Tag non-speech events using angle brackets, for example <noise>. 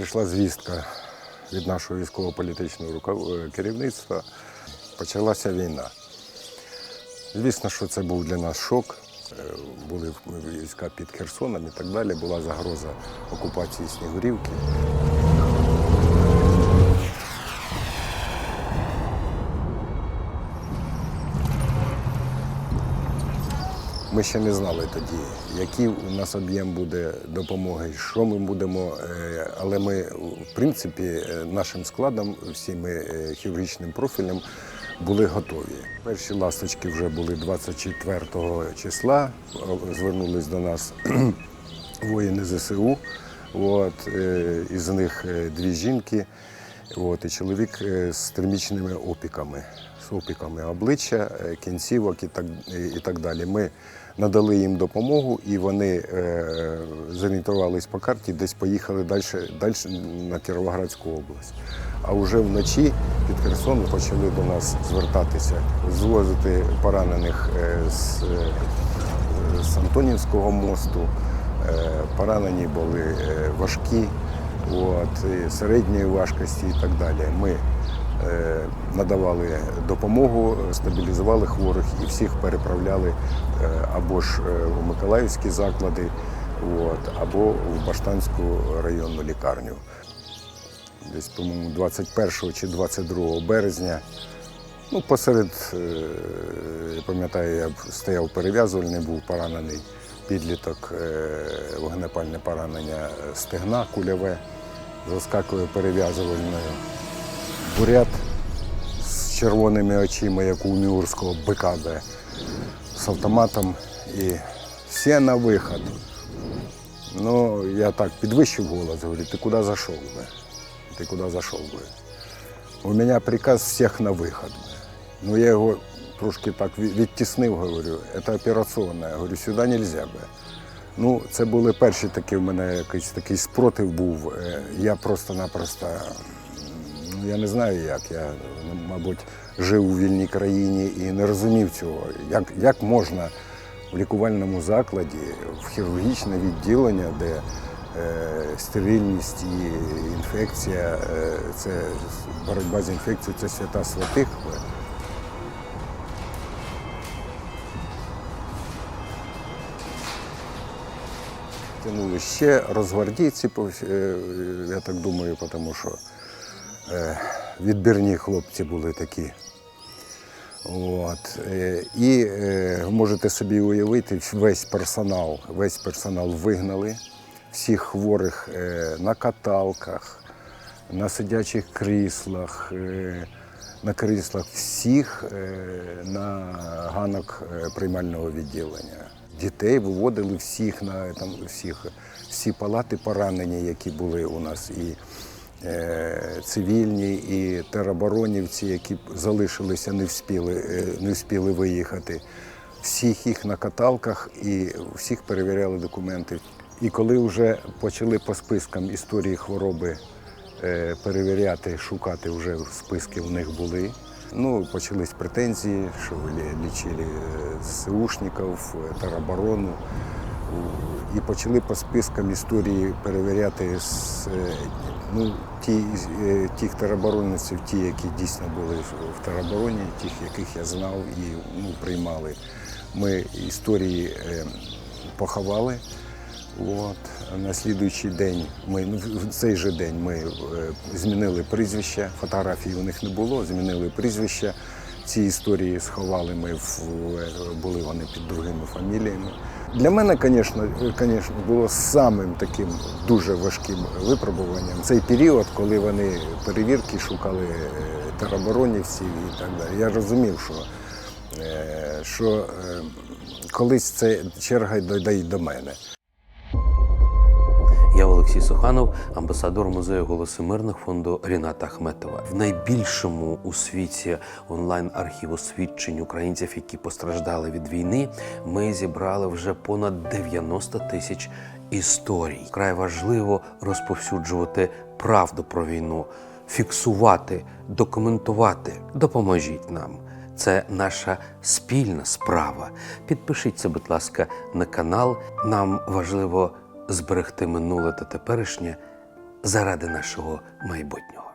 прийшла звістка від нашого військово-політичного е, керівництва. Почалася війна. Звісно, що це був для нас шок. Е, Були війська під Херсоном і так далі. Була загроза окупації Снігурівки. Ми ще не знали тоді, який у нас об'єм буде допомоги, що ми будемо. е, Але ми, в принципі, е, нашим складом, всім е, хірургічним профілем були готові. Перші ласточки вже були 24 числа. Звернулись до нас <clears throat> воїни ЗСУ. От, із них дві жінки, от, і чоловік е, з термічними опіками, з опіками обличчя, е, кінцівок і так, і, так далі. Ми надали їм допомогу, і вони е, зорієнтувались по карті, десь поїхали далі, далі на Кіровоградську область. А вже вночі під Херсон почали до нас звертатися, звозити поранених е, з, з Антонівського мосту. Поранені були важкі, от, і середньої важкості і так далі. Ми е, надавали допомогу, стабілізували хворих і всіх переправляли е, або ж е, у Миколаївські заклади, от, або в Баштанську районну лікарню. Десь, по-моєму, 21 чи 22 березня Ну, посеред, е, пам'ятаю, я стояв перев'язувальний, був поранений підліток, е, вогнепальне поранення стегна кульове, заскакує перев'язувальною. Бурят з червоними очима, як у Мюрського бика, де, з автоматом. І всі на виход. Ну, я так підвищив голос, говорю, ти куди зайшов би? Ти куди зайшов би? У мене приказ всіх на виход. Ну, я його трошки так відтіснив, говорю, це операційна. Я говорю, сюди не можна. би. Ну, це були перші такі в мене якийсь такий спротив був. Е, Я просто-напросто, ну я не знаю як. Я, мабуть, жив у вільній країні і не розумів цього. Як, як можна в лікувальному закладі, в хірургічне відділення, де е, стерильність і інфекція, е, це боротьба з інфекцією це свята святих. Тянули ще розгвардійці, е, я так думаю, тому що е, відбірні хлопці були такі. От. е, І можете собі уявити, весь персонал, весь персонал вигнали, всіх хворих на каталках, на сидячих кріслах, на кріслах, всіх на ганок приймального відділення. Дітей виводили всіх на там, всіх, всі палати поранені, які були у нас. І е, цивільні, і тероборонівці, які залишилися, не вспіли, е, не вспіли виїхати. Всіх їх на каталках і всіх перевіряли документи. І коли вже почали по спискам історії хвороби е, перевіряти, шукати вже списки у них були. Ну, почались претензії, що лічили е, ЗСУшників, е, тероборону. І почали по спискам історії перевіряти е, ну, ті, тих тероборонців, ті, які дійсно були в теробороні, тих, яких я знав і ну, приймали. Ми історії поховали. От. На слідуючий день ми ну, в цей же день ми е, змінили прізвища, фотографій у них не було, змінили прізвища. Ці історії сховали ми в е, були вони під другими фаміліями. Для мене, звісно, звісно, було самим таким дуже важким випробуванням цей період, коли вони перевірки шукали е, тероборонівців і так далі. Я розумів, що, е, що е, колись це черга дойде й до мене. Я Олексій Суханов, амбасадор музею голоси мирних фонду Ріната Ахметова. В найбільшому у світі онлайн архіву свідчень українців, які постраждали від війни, ми зібрали вже понад 90 тисяч історій. Край важливо розповсюджувати правду про війну, фіксувати, документувати. Допоможіть нам. Це наша спільна справа. Підпишіться, будь ласка, на канал. Нам важливо зберегти минуле та теперішнє заради нашого майбутнього.